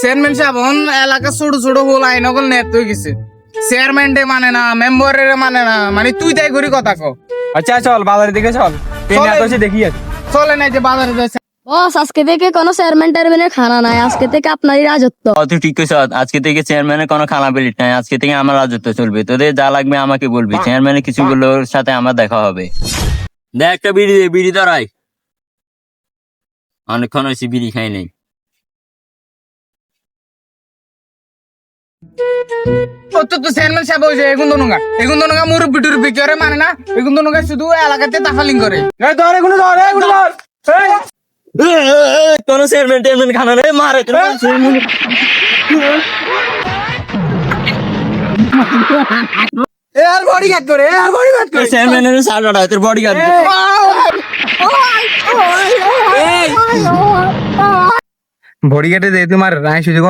Chairman সাহেব on এলাকা ছোট ছোট হল আইন অকল নেট হয়ে গেছে। চেয়ারম্যান ডে মানে না মেম্বারের মানে না মানে তুই তাই করি কথা কো। আচ্ছা চল বাজারের দিকে চল। দেখি। চলে নাই যে বাজারে যাচ্ছে বস আজকে থেকে কোনো চেয়ারম্যান টায়ারম্যানের খানা নাই আজকে থেকে আপনারই রাজত্ব। ও, তুই ঠিক কইছ আজকে থেকে চেয়ারম্যানের কোনো খানা পেলিট নাই আজকে থেকে আমার রাজত্ব চলবে। তোদের যা লাগবে আমাকে বলবি চেয়ারম্যানের কিছু বললে ওর সাথে আমার দেখা হবে। দেখ একটা বিড়ি দে বিড়ি ধরাই। অনেকক্ষণ হয়েছে বিড়ি খাই নাই। তো তো চেয়ারম্যান সাহেব হয়েছে এগুন দনুগা এগুন দনুগা মুরব্বি টুরব্বি করে মানে না এগুন দনুগা শুধু এলাকাতে তাফালিং করে। এই এগুলো ধর এগুলো ধর। কোন চেয়ারম্যান টেয়ারম্যান খানা রে মারে বডি গার্ড করে এ বডি গার্ড তোর করে। চেয়ারম্যানের সাড়া তোর বডি গার্ড বডি গার্ডে দে তোমার রায় সুযোগ